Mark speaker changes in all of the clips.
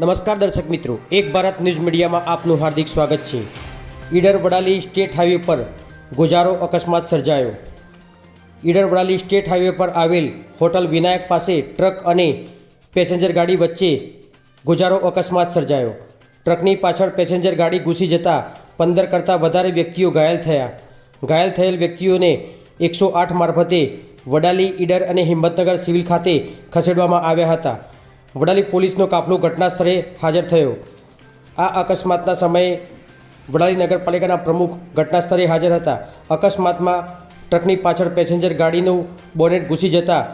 Speaker 1: નમસ્કાર દર્શક મિત્રો, એક ભારત ન્યૂઝ મીડિયામાં આપનું હાર્દિક સ્વાગત છે. ઈડર વડાલી સ્ટેટ હાઈવે પર ગોજારો અકસ્માત સર્જાયો. ઈડર વડાલી સ્ટેટ હાઈવે પર આવેલ હોટલ વિનાયક પાસે ટ્રક અને પેસેન્જર ગાડી વચ્ચે ગોજારો અકસ્માત સર્જાયો. ટ્રકની પાછળ પેસેન્જર ગાડી ઘૂસી જતાં પંદર કરતાં વધારે વ્યક્તિઓ ઘાયલ થયા. ઘાયલ થયેલ વ્યક્તિઓને એકસો આઠ મારફતે વડાલી ઈડર અને હિંમતનગર સિવિલ ખાતે ખસેડવામાં આવ્યા હતા. વડાલી પોલીસનો કાફલો ઘટના સ્થળે હાજર થયો. આ અકસ્માતના સમયે વડાલી નગરપાલિકાના પ્રમુખ ઘટના સ્થળે હાજર હતા. અકસ્માતમાં ટ્રકની પાછળ પેસેન્જર ગાડીનું બોનેટ ઘૂસી જતાં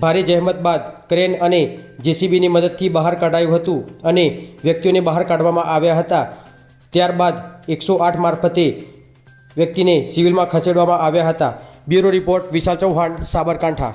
Speaker 1: ભારે જહેમત બાદ ક્રેન અને જેસીબીની મદદથી બહાર કાઢાયું હતું અને વ્યક્તિઓને બહાર કાઢવામાં આવ્યા હતા. ત્યારબાદ એકસો આઠ મારફતે વ્યક્તિને સિવિલમાં ખસેડવામાં આવ્યા હતા. Bureau report Vishal Chauhan, Sabarkantha.